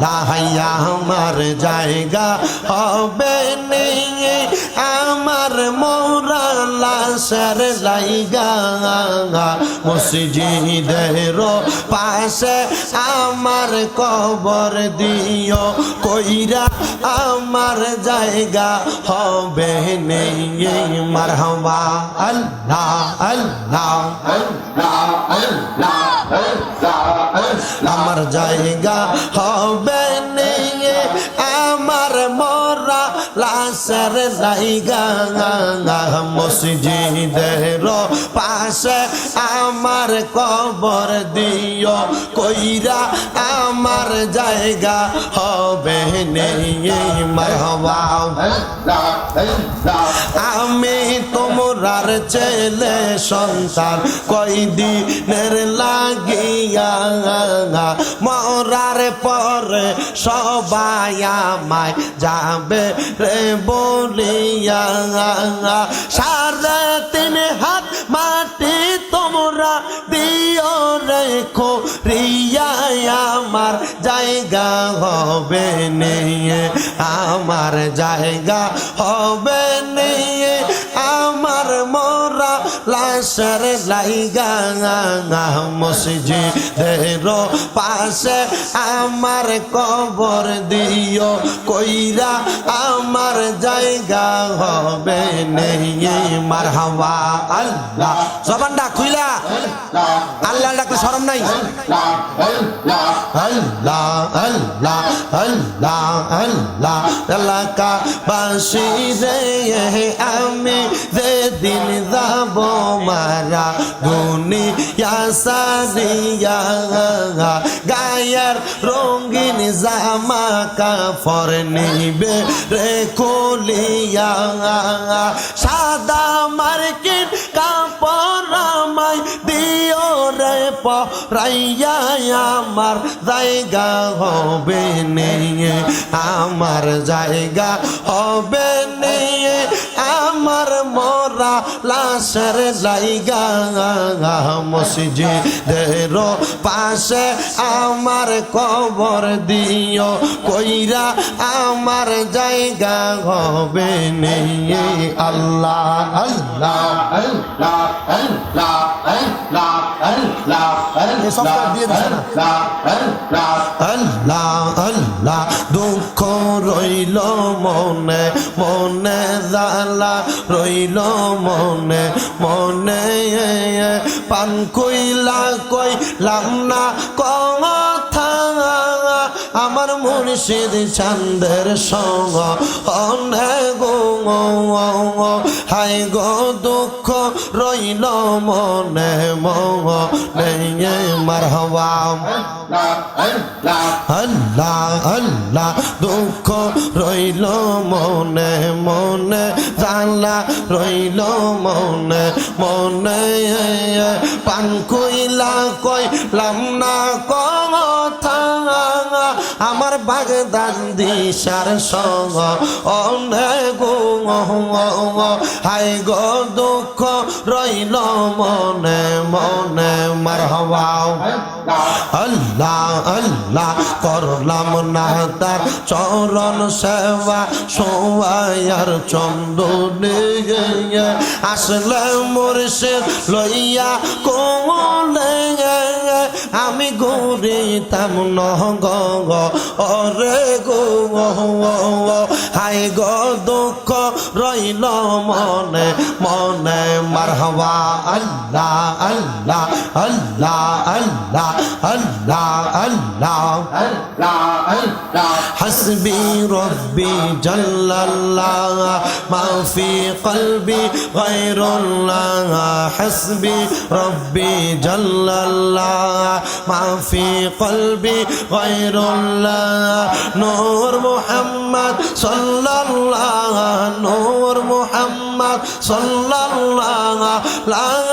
লাহাইয়া আমার জায়গা হবে নিয়ে আমার মোরা লাশের লাইগা, মসজিদের পাশে আমার কবর দিও, কইরা আমার জায়গা হবে নিয়ে মারহাবা, আল্লাহ আল্লাহ আমার জায়গা হবে নিয়ে লাশের জায়গা মসজিদের পাশে আমার কবর দিও, কইরা আমার জায়গা হবে নিয়ে মারহাবা আমি তোমরার ছেলে সন্তান, কয়দিনের লাগিয়া মরার পরে সবাই আমায় যাবে রে বলিয়া। সাড়ে তিন হাত আমার জায়গা হবে নিয়ে আমার জায়গা হবে মোরা লাশের লাইগা মসজিদের পাশে আমার কবর দিও, কইরা আমার জায়গা হবে নিয়ে মারহাবা আল্লাহ। জবানটা খুইলা। আল্লাহ ডাকলে শরম নাই। আল্লাহ আল্লাহ আল্লাহ আল্লাহ এলাকা বাসি রে আমি যেদিন যাব দুনিয়া সারিয়া গায়ের রঙিন জামা কাফর নিবে রে খুলিয়া সাদা মার্কিন কাপড় আমায় দিও রে পরাইয়া আমার জায়গা হবে নিয়ে, আমার জায়গা হবে মোরা লাশের জায়গা মসজিদের পাশে আমার কবর দিও কইরা আমার জায়গা হবে নিয়ে আল্লাহ আল্লাহ আল্লাহ আল্লাহ আল্লাহ আল্লাহ এই সফটওয়্যার দিয়ে দিছে না? আল্লাহ আল্লাহ আল্লাহ দুঃখ রইল মনে মনে জালা রইল মনে মনে পান কইলা কইলাম না কথা। আমার মুর্শিদ চান্দের সঙ্গ অনেক গো হাই গো দুঃখ রইল মনে মনে মারহবা। আল্লাহ, দুঃখ রইল মনে মনে জানলা রইল মনে মনে পান কইলা কইলাম না কথা আমার বাগদান দিশার সঙ্গ। অনেক হাই গো, দুঃখ রইল মনে মনে মারহবা। আল্লাহ আল্লাহ, করলাম না তার চরণ সেবা। সোয়ার চন্দনে আসলে মুর্শিদ লইয়া কোমলে। আমি ঘুরিতাম নগ অরে গো হাই গো, দুঃখ রইল মনে মনে মারহবা। আল্লাহ আল্লাহ আল্লাহ আল্লাহ আল্লাহ আল্লাহ। আল্লাহ হাসবি রব্বি জল্লাল্লাহ মাফি কলবি গায়রুল্লাহ। হাসবি রব্বি জল্লাল্লাহ মাফি কলবি গায়রুল্লাহ। আল্লাহ নূর মোহাম্মদ সাল্লাল্লাহ নূর মোহাম্মদ সাল্লাল্লাহ লা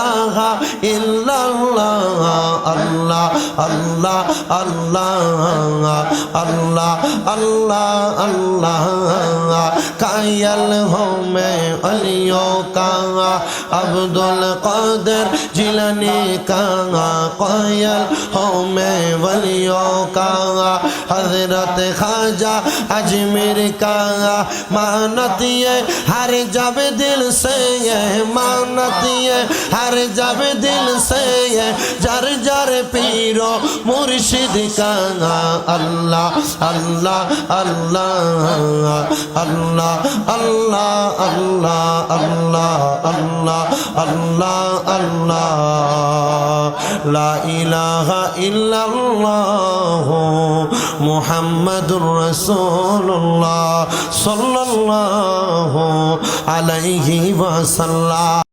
ইলাহা ইল্লাল্লাহ, আল্লাহ আল্লাহ আল্লাহ আল্লাহ আল্লাহ আল্লাহ। কায়াল হোমে অলিও কাঙা আব্দুল কাদের জিলানি কাঙা কায়াল হোমে অলিও কাঙা হজরত খাজা अजमेर का मानत ये हर जब दिल से ये जब दिल से ये जर जर पीरो मुर्शिद का अल्लाह अल्लाह अल्लाह अल्लाह अल्लाह अल्लाह अल्लाह अल्लाह अल्लाह अल्लाह ला इलाहा इल्लल्लाह मुहम्मदुर रसूलुल्लाह सल्लल्लाहु अलैहि वसल्लम